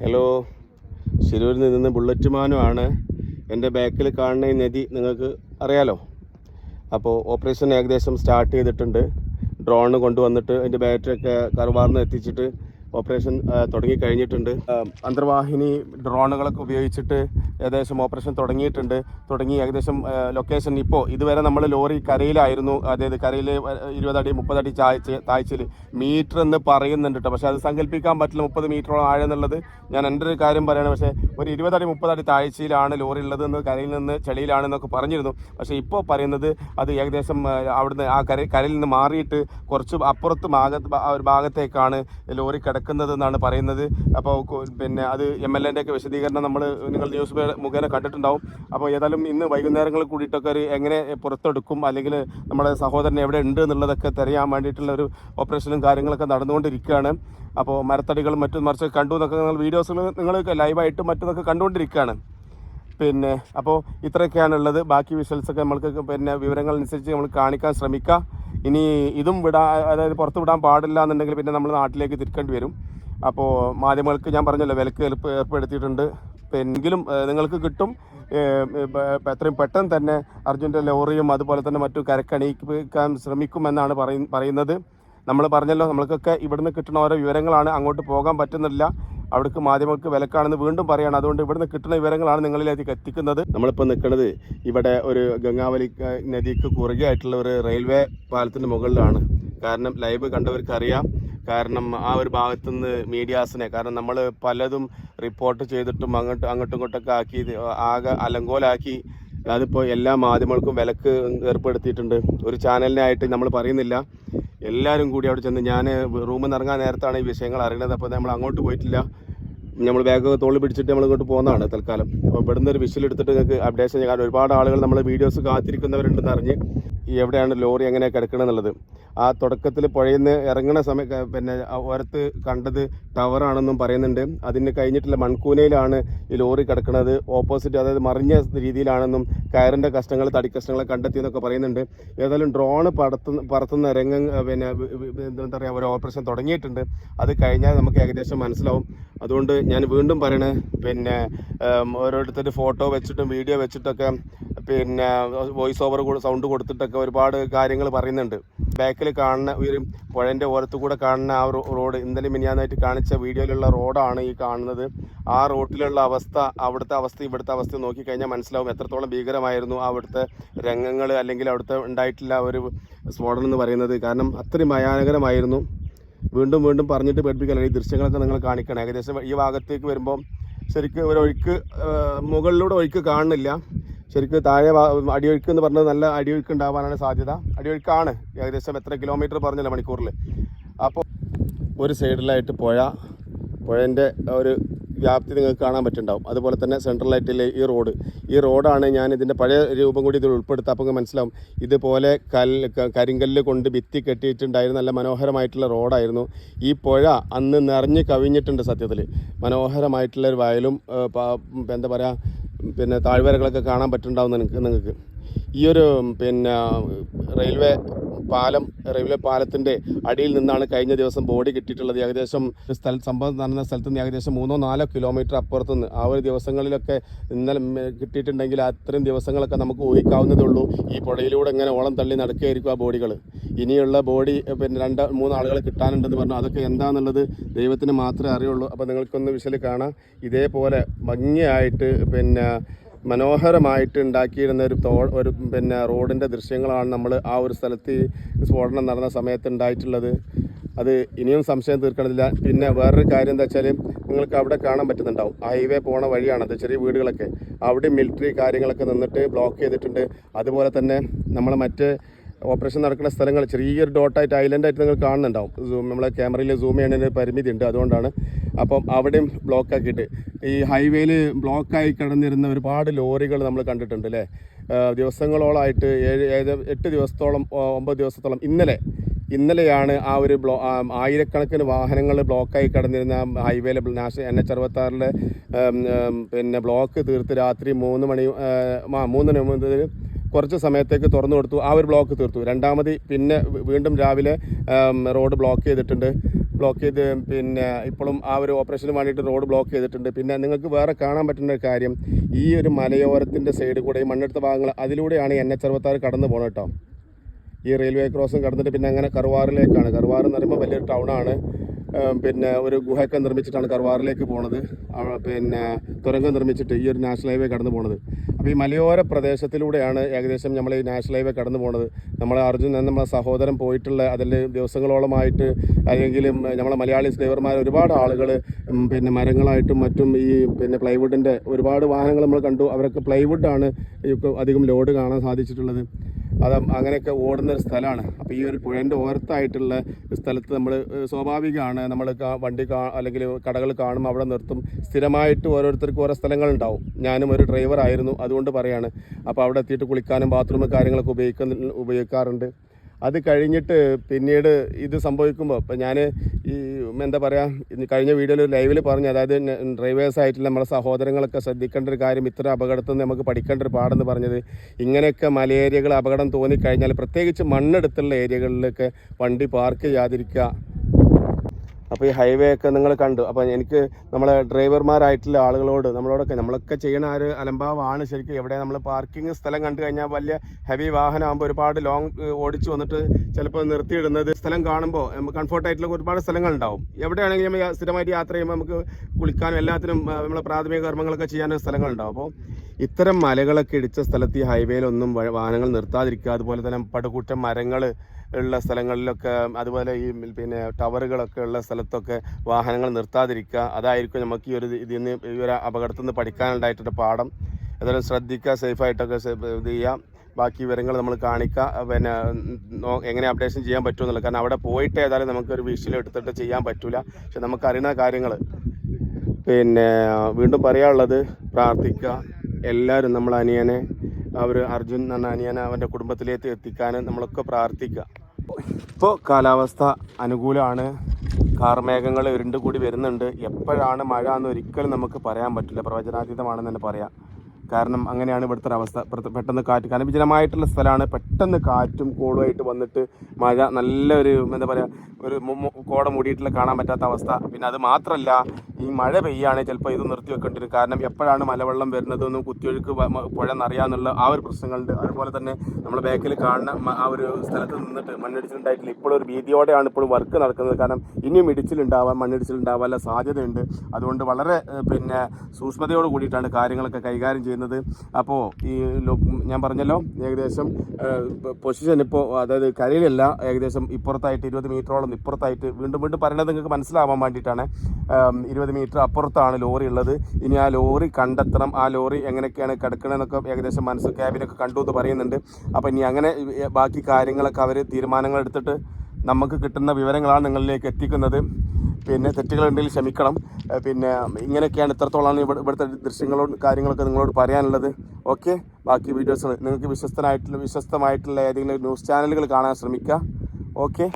Hello ശിരൂരിൽ നിന്ന് bullet മാനുമാണ്. എന്റെ ബാക്കിൽ കാണുന്ന ഈ നദി നിങ്ങൾക്ക് അറിയാലോ. അപ്പോൾ ഓപ്പറേഷൻ ഏകദേശം സ്റ്റാർട്ട് ചെയ്തിട്ടുണ്ട്. ഡ്രോണ് കൊണ്ടുവന്നിട്ട് അതിന്റെ ബാറ്ററിയൊക്കെ കർവാർന്ന് എത്തിച്ചിട്ട് ഓപ്പറേഷൻ തുടങ്ങിക്കഴിഞ്ഞിട്ടുണ്ട്. തുടങ്ങി കഴിഞ്ഞിട്ടുണ്ട് അന്തർവാഹിനി ഡ്രോണുകളൊക്കെ ഉപയോഗിച്ചിട്ട് ഏകദേശം ഓപ്പറേഷൻ തുടങ്ങിയിട്ടുണ്ട്. തുടങ്ങി ഏകദേശം ലൊക്കേഷൻ ഇപ്പോൾ ഇതുവരെ നമ്മൾ ലോറി കരയിലായിരുന്നു. അതായത് കരയിൽ ഇരുപതടി മുപ്പതടി താഴ്ചയിൽ മീറ്റർ എന്ന് പറയുന്നുണ്ട് കേട്ടോ പക്ഷേ അത് സങ്കല്പിക്കാൻ പറ്റില്ല മുപ്പത് മീറ്ററോളം ആഴം എന്നുള്ളത് ഞാൻ എന്റെ ഒരു കാര്യം പറയണം. പക്ഷേ ഒരു ഇരുപതടി മുപ്പതടി താഴ്ചയിലാണ് ലോറി ഉള്ളതെന്ന് കരയിൽ നിന്ന് ചെളിയിലാണെന്നൊക്കെ പറഞ്ഞിരുന്നു. പക്ഷേ ഇപ്പോൾ പറയുന്നത് അത് ഏകദേശം അവിടുന്ന് ആ കര കരയിൽ നിന്ന് മാറിയിട്ട് കുറച്ച് അപ്പുറത്ത് ഭാഗത്ത് ഒരു ഭാഗത്തേക്കാണ് ലോറി കിടക്കുന്നത് എന്നാണ് പറയുന്നത്. അപ്പോൾ പിന്നെ അത് എം എൽ എന്റെ ഒക്കെ വിശദീകരണം നമ്മൾ നിങ്ങൾ ന്യൂസ് മുഖേന കണ്ടിട്ടുണ്ടാവും. അപ്പോൾ ഏതായാലും ഇന്ന് വൈകുന്നേരങ്ങളിൽ കൂടിയിട്ടൊക്കെ ഒരു എങ്ങനെ പുറത്തെടുക്കും അല്ലെങ്കിൽ നമ്മുടെ സഹോദരൻ എവിടെ ഉണ്ട് എന്നുള്ളതൊക്കെ തിരയാൻ വേണ്ടിയിട്ടുള്ള ഒരു ഓപ്പറേഷനും കാര്യങ്ങളൊക്കെ നടന്നുകൊണ്ടിരിക്കുകയാണ്. അപ്പോൾ മരത്തടികളും മറ്റും മറിച്ച് കണ്ടു എന്നൊക്കെ നിങ്ങൾ വീഡിയോസിൽ നിങ്ങൾ ലൈവായിട്ടും മറ്റൊക്കെ കണ്ടുകൊണ്ടിരിക്കുകയാണ്. പിന്നെ അപ്പോൾ ഇത്രയൊക്കെയാണ് ഉള്ളത് ബാക്കി വിഷൽസൊക്കെ നമ്മൾക്ക് പിന്നെ വിവരങ്ങൾ അനുസരിച്ച് നമ്മൾ കാണിക്കാൻ ശ്രമിക്കുക ഇനി ഇതും വിടാ അതായത് പുറത്ത് വിടാൻ പാടില്ല എന്നുണ്ടെങ്കിൽ പിന്നെ നമ്മൾ നാട്ടിലേക്ക് തിരിക്കേണ്ടി വരും. അപ്പോൾ മാധ്യമങ്ങൾക്ക് ഞാൻ പറഞ്ഞല്ലോ വിലക്ക് എളുപ്പ് ഏർപ്പെടുത്തിയിട്ടുണ്ട്. എങ്കിലും നിങ്ങൾക്ക് കിട്ടും. എത്രയും പെട്ടെന്ന് തന്നെ അർജുന്റെ ലോറിയും അതുപോലെ തന്നെ മറ്റു കരക്കണിയിക്കാൻ ശ്രമിക്കുമെന്നാണ് പറയുന്നത്. നമ്മൾ പറഞ്ഞല്ലോ നമ്മൾക്കൊക്കെ ഇവിടുന്ന് കിട്ടുന്ന ഓരോ വിവരങ്ങളാണ്. അങ്ങോട്ട് പോകാൻ പറ്റുന്നില്ല. അവിടേക്ക് മാധ്യമങ്ങൾക്ക് വിലക്കാണെന്ന് വീണ്ടും പറയുകയാണ് അതുകൊണ്ട് ഇവിടുന്ന് കിട്ടുന്ന വിവരങ്ങളാണ് നിങ്ങളിലേക്ക് എത്തിക്കുന്നത്. നമ്മളിപ്പോൾ നിൽക്കുന്നത് ഇവിടെ ഒരു ഗംഗാവലി നദിക്ക് കുറുകെ ആയിട്ടുള്ള ഒരു റെയിൽവേ പാലത്തിന്റെ മുകളിലാണ്. കാരണം ലൈവ് കണ്ടവർക്ക് അറിയാം കാരണം ആ ഒരു ഭാഗത്തു നിന്ന് മീഡിയാസിനെ കാരണം നമ്മൾ പലതും റിപ്പോർട്ട് ചെയ്തിട്ടും അങ്ങോട്ട് അങ്ങോട്ടും ഇങ്ങോട്ടൊക്കെ ആക്കി ആകെ അലങ്കോലാക്കി അതിപ്പോൾ എല്ലാ മാധ്യമങ്ങൾക്കും വിലക്ക് ഏർപ്പെടുത്തിയിട്ടുണ്ട്. ഒരു ചാനലിനായിട്ട് നമ്മൾ പറയുന്നില്ല. എല്ലാവരും കൂടി അവിടെ ചെന്ന് ഞാൻ റൂമിൽ നിന്ന് ഇറങ്ങാൻ നേരത്താണ് ഈ വിഷയങ്ങൾ അറിയണത് അപ്പോൾ നമ്മൾ അങ്ങോട്ട് പോയിട്ടില്ല. നമ്മൾ ബാഗ് തോളി പിടിച്ചിട്ട് നമ്മൾ ഇങ്ങോട്ട് പോകുന്നതാണ് തൽക്കാലം. അപ്പോൾ ഇവിടുന്ന് ഒരു വിഷയം എടുത്തിട്ട് നിങ്ങൾക്ക് അപ്ഡേഷൻ ചെയ്യാൻ ഒരുപാട് ആളുകൾ നമ്മളെ വീഡിയോസ് കാത്തിരിക്കുന്നവരുണ്ടെന്ന് അറിഞ്ഞ് എവിടെയാണ് ലോറി എങ്ങനെ കിടക്കണമെന്നുള്ളത് ആ തുടക്കത്തിൽ പുഴയിൽ നിന്ന് ഇറങ്ങുന്ന സമയ പിന്നെ ഓരത്ത് കണ്ടത് ടവറാണെന്നും പറയുന്നുണ്ട്. അതിന് കഴിഞ്ഞിട്ടുള്ള മൺകൂനയിലാണ് ഈ ലോറി കിടക്കുന്നത് ഓപ്പോസിറ്റ് അതായത് മറിഞ്ഞ രീതിയിലാണെന്നും കയറിന്റെ കഷ്ടങ്ങൾ തടി കഷ്ടങ്ങൾ കണ്ടെത്തിയെന്നൊക്കെ പറയുന്നുണ്ട്. ഏതായാലും ഡ്രോണ് പറത്തുന്ന പറത്തുന്ന രംഗം പിന്നെ എന്താ പറയുക ഒരു ഓപ്പറേഷൻ തുടങ്ങിയിട്ടുണ്ട്. അത് കഴിഞ്ഞാൽ നമുക്ക് ഏകദേശം മനസ്സിലാവും. അതുകൊണ്ട് ഞാൻ വീണ്ടും പറയണേ പിന്നെ ഓരോരുത്തരുടെ ഫോട്ടോ വെച്ചിട്ടും വീഡിയോ വെച്ചിട്ടൊക്കെ പിന്നെ വോയിസ് ഓവർ സൗണ്ട് കൊടുത്തിട്ടൊക്കെ ഒരുപാട് കാര്യങ്ങൾ പറയുന്നുണ്ട്. ബാക്കിൽ കാണുന്ന ഒരു പുഴന്റെ ഓരത്തു കൂടെ കാണുന്ന ആ റോഡ് ഇന്നലെ മിനിയാന്നായിട്ട് കാണിച്ച വീഡിയോയിലുള്ള റോഡാണ് ഈ കാണുന്നത്. ആ റോട്ടിലുള്ള അവസ്ഥ അവിടുത്തെ അവസ്ഥ ഇവിടുത്തെ അവസ്ഥ നോക്കിക്കഴിഞ്ഞാൽ മനസ്സിലാവും എത്രത്തോളം ഭീകരമായിരുന്നു അവിടുത്തെ രംഗങ്ങൾ അല്ലെങ്കിൽ അവിടുത്തെ ഉണ്ടായിട്ടുള്ള ഒരു സ്ഫോടനം എന്ന് പറയുന്നത്. കാരണം അത്രയും ഭയാനകരമായിരുന്നു. വീണ്ടും വീണ്ടും പറഞ്ഞിട്ട് പഠിപ്പിക്കല ഈ ദൃശ്യങ്ങളൊക്കെ നിങ്ങൾ കാണിക്കണം. ഏകദേശം ഈ ഭാഗത്തേക്ക് വരുമ്പോൾ ശരിക്കും ഒരു ഒഴുക്ക് മുകളിലൂടെ ഒഴുക്ക് കാണുന്നില്ല. ശരിക്കും താഴെ അടിയൊഴുക്ക് എന്ന് പറഞ്ഞത് നല്ല അടിയൊഴുക്ക് ഉണ്ടാവാനാണ് സാധ്യത. അടിയൊഴുക്കാണ് ഏകദേശം എത്ര കിലോമീറ്റർ പറഞ്ഞില്ല മണിക്കൂറിൽ അപ്പോൾ ഒരു സൈഡിലായിട്ട് പുഴ പുഴന്റെ ഒരു വ്യാപ്തി നിങ്ങൾക്ക് കാണാൻ പറ്റുന്നുണ്ടാവും അതുപോലെ തന്നെ സെൻട്രലായിട്ടില്ലേ ഈ റോഡ് ഈ റോഡാണ് ഞാൻ ഇതിന്റെ പഴയ രൂപം കൂടി ഇതിൽ ഉൾപ്പെടുത്തുക അപ്പോൾ മനസ്സിലാവും ഇതുപോലെ കല്ല് കരിങ്കല്ല് കൊണ്ട് ഭിത്തി കെട്ടിയിട്ടുണ്ടായിരുന്ന നല്ല മനോഹരമായിട്ടുള്ള റോഡായിരുന്നു ഈ പുഴ അന്ന് നിറഞ്ഞ് കവിഞ്ഞിട്ടുണ്ട് സത്യത്തിൽ മനോഹരമായിട്ടുള്ള ഒരു വയലും എന്താ പറയുക പിന്നെ താഴ്വരകളൊക്കെ കാണാൻ പറ്റുന്നുണ്ടാവും നിങ്ങൾക്ക് നിങ്ങൾക്ക് ഈ ഒരു പിന്നെ റെയിൽവേ പാലം റെയിൽവേ പാലത്തിന്റെ അടിയിൽ നിന്നാണ് കഴിഞ്ഞ ദിവസം ബോഡി കിട്ടിയിട്ടുള്ളത്. ഏകദേശം സ്ഥല സംഭവം നടന്ന സ്ഥലത്ത് നിന്ന് ഏകദേശം മൂന്നോ നാലോ കിലോമീറ്റർ അപ്പുറത്ത് നിന്ന് ആ ഒരു ദിവസങ്ങളിലൊക്കെ ഇന്നലെ കിട്ടിയിട്ടുണ്ടെങ്കിൽ അത്രയും ദിവസങ്ങളൊക്കെ നമുക്ക് ഊഹിക്കാവുന്നതേ ഉള്ളൂ ഈ പുഴയിലൂടെ ഇങ്ങനെ ഓളം തള്ളി നടക്കുകയായിരിക്കും ആ ബോഡികൾ. ഇനിയുള്ള ബോഡി പിന്നെ രണ്ട് മൂന്ന് ആളുകൾ കിട്ടാനുണ്ടെന്ന് പറഞ്ഞു. അതൊക്കെ എന്താണെന്നുള്ളത് ദൈവത്തിന് മാത്രമേ അറിയുള്ളൂ. അപ്പോൾ നിങ്ങൾക്കൊന്ന് വിഷയിൽ കാണാം. ഇതേപോലെ ഭംഗിയായിട്ട് പിന്നെ മനോഹരമായിട്ട് ഉണ്ടാക്കിയിരുന്ന ഒരു തോ ഒരു പിന്നെ റോഡിന്റെ ദൃശ്യങ്ങളാണ് നമ്മൾ ആ ഒരു സ്ഥലത്ത് സ്ഫോടനം നടന്ന സമയത്ത് ഉണ്ടായിട്ടുള്ളത്. അത് ഇനിയും സംശയം തീർക്കണില്ല. പിന്നെ വേറൊരു കാര്യം എന്താ വെച്ചാൽ നിങ്ങൾക്ക് അവിടെ കാണാൻ പറ്റുന്നുണ്ടാവും. ഹൈവേ പോണ അത് ചെറിയ വീടുകളൊക്കെ. അവിടെ മിലിറ്ററി കാര്യങ്ങളൊക്കെ നിന്നിട്ട് ബ്ലോക്ക് ചെയ്തിട്ടുണ്ട്. അതുപോലെ തന്നെ നമ്മൾ മറ്റ് ഓപ്പറേഷൻ നടക്കുന്ന സ്ഥലങ്ങൾ ചെറിയൊരു ഡോട്ടായിട്ട് ഐലൻഡായിട്ട് നിങ്ങൾ കാണുന്നുണ്ടാവും. സൂം നമ്മളെ ക്യാമറയിൽ സൂം ചെയ്യുന്നതിന് പരിമിതി ഉണ്ട് അതുകൊണ്ടാണ് അപ്പം അവിടെയും ബ്ലോക്ക് ആക്കിയിട്ട്. ഈ ഹൈവേയിൽ ബ്ലോക്കായി കിടന്നിരുന്ന ഒരുപാട് ലോറികൾ നമ്മൾ കണ്ടിട്ടുണ്ട് അല്ലേ ദിവസങ്ങളോളായിട്ട് ഏഴ് ഏഴ് എട്ട് ദിവസത്തോളം ഒമ്പത് ദിവസത്തോളം ഇന്നലെ ഇന്നലെയാണ് ആ ഒരു ബ്ലോ ആയിരക്കണക്കിന് വാഹനങ്ങൾ ബ്ലോക്കായി കിടന്നിരുന്ന ഹൈവേയിലെ നാഷണൽ എൻ എച്ച് അറുപത്താറിലെ പിന്നെ ബ്ലോക്ക് തീർത്ത് രാത്രി മൂന്ന് മണി മൂന്ന് മണി കുറച്ച് സമയത്തേക്ക് തുറന്നു കൊടുത്തു. ആ ഒരു ബ്ലോക്ക് തീർത്തു. രണ്ടാമത് പിന്നെ വീണ്ടും രാവിലെ റോഡ് ബ്ലോക്ക് ചെയ്തിട്ടുണ്ട്. ബ്ലോക്ക് ചെയ്ത് പിന്നെ ഇപ്പോഴും ആ ഒരു ഓപ്പറേഷന് വേണ്ടിയിട്ട് റോഡ് ബ്ലോക്ക് ചെയ്തിട്ടുണ്ട്. പിന്നെ നിങ്ങൾക്ക് വേറെ കാണാൻ പറ്റുന്ന ഒരു കാര്യം ഈ ഒരു മലയോരത്തിന്റെ സൈഡ് കൂടെ ഈ മണ്ണെടുത്ത ഭാഗങ്ങൾ അതിലൂടെയാണ് എൻ എച്ച് അറുപത്താറ് കടന്നു പോകണം കേട്ടോ ഈ റെയിൽവേ ക്രോസും കടന്നിട്ട് പിന്നെ അങ്ങനെ കറുവാറിലേക്കാണ്. കറുവാർ എന്ന് പറയുമ്പോൾ വലിയൊരു ടൗണാണ് പിന്നെ ഒരു ഗുഹയൊക്കെ നിർമ്മിച്ചിട്ടാണ് കർവാറിലേക്ക് പോണത്. പിന്നെ തുരങ്കം നിർമ്മിച്ചിട്ട് ഈ ഒരു നാഷണൽ ഹൈവേ കടന്നു പോണത്. അപ്പോൾ ഈ മലയോര പ്രദേശത്തിലൂടെയാണ് ഏകദേശം നമ്മൾ ഈ നാഷണൽ ഹൈവേ കടന്നു പോണത്. നമ്മളെ അർജുൻ എന്ന നമ്മളെ സഹോദരൻ പോയിട്ടുള്ള അതിൽ ദിവസങ്ങളോളമായിട്ട് അല്ലെങ്കിൽ നമ്മളെ മലയാളി ഡ്രൈവർമാർ ഒരുപാട് ആളുകൾ പിന്നെ മരങ്ങളായിട്ടും മറ്റും ഈ പിന്നെ പ്ലൈവുഡിന്റെ ഒരുപാട് വാഹനങ്ങൾ നമ്മൾ കണ്ടു. അവരൊക്കെ പ്ലൈവുഡാണ് അധികം ലോഡ് കാണാൻ സാധിച്ചിട്ടുള്ളത്. അത് അങ്ങനെയൊക്കെ ഓടുന്ന ഒരു സ്ഥലമാണ്. അപ്പോൾ ഈ ഒരു പുഴേന്റെ ഓരത്തായിട്ടുള്ള സ്ഥലത്ത് നമ്മൾ സ്വാഭാവികമാണ്. നമ്മൾ വണ്ടി കാ അല്ലെങ്കിൽ കടകൾ കാണുമ്പോൾ അവിടെ നിർത്തും. സ്ഥിരമായിട്ട് ഓരോരുത്തർക്കും ഓരോ സ്ഥലങ്ങളുണ്ടാവും. ഞാനും ഒരു ഡ്രൈവർ ആയിരുന്നു അതുകൊണ്ട് പറയാണ്. അപ്പോൾ അവിടെ എത്തിയിട്ട് കുളിക്കാനും ബാത്റൂം കാര്യങ്ങളൊക്കെ ഉപയോഗിക്കുന്ന ഉപയോഗിക്കാറുണ്ട്. അത് കഴിഞ്ഞിട്ട് പിന്നീട് ഇത് സംഭവിക്കുമ്പോൾ ഇപ്പം ഞാൻ ഈ എന്താ പറയുക കഴിഞ്ഞ വീഡിയോയിൽ ലൈവിൽ പറഞ്ഞു അതായത് ഡ്രൈവേഴ്സ് നമ്മളെ സഹോദരങ്ങളൊക്കെ ശ്രദ്ധിക്കേണ്ട ഒരു കാര്യം ഇത്ര അപകടത്തിൽ നിന്ന് നമുക്ക് പഠിക്കേണ്ട ഒരു പാടെന്ന് പറഞ്ഞത് ഇങ്ങനെയൊക്കെ മലയേരിയകൾ അപകടം തോന്നിക്കഴിഞ്ഞാൽ പ്രത്യേകിച്ച് മണ്ണെടുത്തുള്ള ഏരിയകളിലൊക്കെ വണ്ടി പാർക്ക് ചെയ്യാതിരിക്കുക അപ്പോൾ ഈ ഹൈവേ ഒക്കെ നിങ്ങൾ കണ്ടു. അപ്പോൾ എനിക്ക് നമ്മളെ ഡ്രൈവർമാരായിട്ടുള്ള ആളുകളോട് നമ്മളോടൊക്കെ നമ്മളൊക്കെ ചെയ്യണ ഒരു അലംഭാവമാണ് ശരിക്കും എവിടെ നമ്മൾ പാർക്കിംഗ് സ്ഥലം കണ്ടു കഴിഞ്ഞാൽ വലിയ ഹെവി വാഹനമാകുമ്പോൾ ഒരുപാട് ലോങ് ഓടിച്ചു വന്നിട്ട് ചിലപ്പോൾ നിർത്തിയിടുന്നത് സ്ഥലം കാണുമ്പോൾ നമുക്ക് കംഫർട്ടായിട്ടുള്ള ഒരുപാട് സ്ഥലങ്ങളുണ്ടാവും എവിടെയാണെങ്കിലും നമ്മൾ സ്ഥിരമായിട്ട് യാത്ര ചെയ്യുമ്പോൾ നമുക്ക് കുളിക്കാനും എല്ലാത്തിനും നമ്മളെ പ്രാഥമിക കർമ്മങ്ങളൊക്കെ ചെയ്യാനും സ്ഥലങ്ങളുണ്ടാവും അപ്പോൾ ഇത്തരം മലകളൊക്കെ ഇടിച്ച സ്ഥലത്ത് ഈ ഹൈവേയിലൊന്നും വാഹനങ്ങൾ നിർത്താതിരിക്കുക അതുപോലെ തന്നെ പടുകൂറ്റം മരങ്ങൾ ഉള്ള സ്ഥലങ്ങളിലൊക്കെ അതുപോലെ ഈ പിന്നെ ടവറുകളൊക്കെ ഉള്ള സ്ഥലത്തൊക്കെ വാഹനങ്ങൾ നിർത്താതിരിക്കുക. അതായിരിക്കും നമുക്ക് ഈ ഒരു ഇതിൽ നിന്ന് ഈ ഒരു അപകടത്തിൽ നിന്ന് പഠിക്കാനുണ്ടായിട്ടൊരു പാഠം. ഏതായാലും ശ്രദ്ധിക്കുക സേഫായിട്ടൊക്കെ ഇത് ചെയ്യാം ബാക്കി വിവരങ്ങൾ നമ്മൾ കാണിക്കുക. പിന്നെ എങ്ങനെ അപ്ഡേഷൻ ചെയ്യാൻ പറ്റുമെന്നുള്ളത്. കാരണം അവിടെ പോയിട്ട് ഏതായാലും നമുക്കൊരു വിഷയം എടുത്തിട്ട് ചെയ്യാൻ പറ്റില്ല പക്ഷെ നമുക്കറിയുന്ന കാര്യങ്ങൾ. പിന്നെ വീണ്ടും പറയാനുള്ളത് പ്രാർത്ഥിക്കുക. എല്ലാവരും നമ്മൾ അനിയനെ അവർ അർജുൻ എന്ന അനിയനെ അവന്റെ കുടുംബത്തിലേക്ക് എത്തിക്കാൻ നമ്മളൊക്കെ പ്രാർത്ഥിക്കുക. ഇപ്പോൾ കാലാവസ്ഥ അനുകൂലമാണ്. കാർമേഘങ്ങൾ ഇരുണ്ട് കൂടി വരുന്നുണ്ട്. എപ്പോഴാണ് മഴ എന്ന് ഒരിക്കലും നമുക്ക് പറയാൻ പറ്റില്ല. പ്രവചനാതീതമാണെന്ന് തന്നെ പറയാം. കാരണം അങ്ങനെയാണ് ഇവിടുത്തെ അവസ്ഥ. പെട്ടെന്ന് കാറ്റ്. കാരണം വിജനമായിട്ടുള്ള സ്ഥലമാണ്. പെട്ടെന്ന് കാറ്റും കോളുമായിട്ട് വന്നിട്ട് മഴ നല്ലൊരു എന്താ പറയുക ഒരു കോട മൂടിയിട്ടുള്ള കാണാൻ പറ്റാത്ത അവസ്ഥ. പിന്നെ അത് മാത്രമല്ല ഈ മഴ പെയ്യുകയാണെങ്കിൽ ചിലപ്പോൾ ഇത് നിർത്തി വെക്കേണ്ടി വരും കാരണം എപ്പോഴാണ് മലവെള്ളം വരുന്നതെന്നും കുത്തിയൊഴുക്ക് പുഴ നിറയാന്നുള്ള ആ ഒരു പ്രശ്നങ്ങളുണ്ട്. അതുപോലെ തന്നെ നമ്മൾ ബാക്കിൽ കാണുന്ന ആ ഒരു സ്ഥലത്ത് നിന്നിട്ട് മണ്ണിടിച്ചിലുണ്ടായിട്ടില്ല. ഒരു ഭീതിയോടെയാണ് ഇപ്പോൾ വർക്ക് നടക്കുന്നത്. കാരണം ഇനിയും ഇടിച്ചിലുണ്ടാവാൻ മണ്ണിടിച്ചിലുണ്ടാവാനുള്ള സാധ്യതയുണ്ട്. അതുകൊണ്ട് വളരെ പിന്നെ സൂക്ഷ്മതയോട് കൂടിയിട്ടാണ് കാര്യങ്ങളൊക്കെ കൈകാര്യം ചെയ്യുന്നത് അപ്പോൾ ഈ ഞാൻ പറഞ്ഞല്ലോ ഏകദേശം പൊസിഷൻ ഇപ്പോൾ അതായത് കരയിലല്ല ഏകദേശം ഇപ്പുറത്തായിട്ട് ഇരുപത് മീറ്ററോളം ഇപ്പുറത്തായിട്ട് വീണ്ടും വീണ്ടും പറയുന്നത് നിങ്ങൾക്ക് മനസ്സിലാവാൻ വേണ്ടിയിട്ടാണ്. ഇരുപത് മീറ്റർ അപ്പുറത്താണ് ലോറി ഉള്ളത്. ഇനി ആ ലോറി കണ്ടെത്തണം. ആ ലോറി എങ്ങനെയൊക്കെയാണ് കിടക്കണമെന്നൊക്കെ ഏകദേശം മനസ്സ് ക്യാബിനൊക്കെ കണ്ടു എന്ന് പറയുന്നുണ്ട്. അപ്പോൾ ഇനി അങ്ങനെ ബാക്കി കാര്യങ്ങളൊക്കെ അവർ തീരുമാനങ്ങൾ എടുത്തിട്ട് നമുക്ക് കിട്ടുന്ന വിവരങ്ങളാണ് നിങ്ങളിലേക്ക് എത്തിക്കുന്നത്. പിന്നെ തെറ്റുകളുണ്ടെങ്കിൽ ക്ഷമിക്കണം. പിന്നെ ഇങ്ങനെയൊക്കെയാണ് ഇത്രത്തോളമാണ് ഇവിടെ ഇവിടുത്തെ ദൃശ്യങ്ങളോട് കാര്യങ്ങളൊക്കെ നിങ്ങളോട് പറയാനുള്ളത്. ഓക്കെ? ബാക്കി വീഡിയോസ് നിങ്ങൾക്ക് വിശ്വസ്തനായിട്ടുള്ള വിശ്വസ്തമായിട്ടുള്ള ഏതെങ്കിലും ന്യൂസ് ചാനലുകൾ കാണാൻ ശ്രമിക്കുക. ഓക്കെ?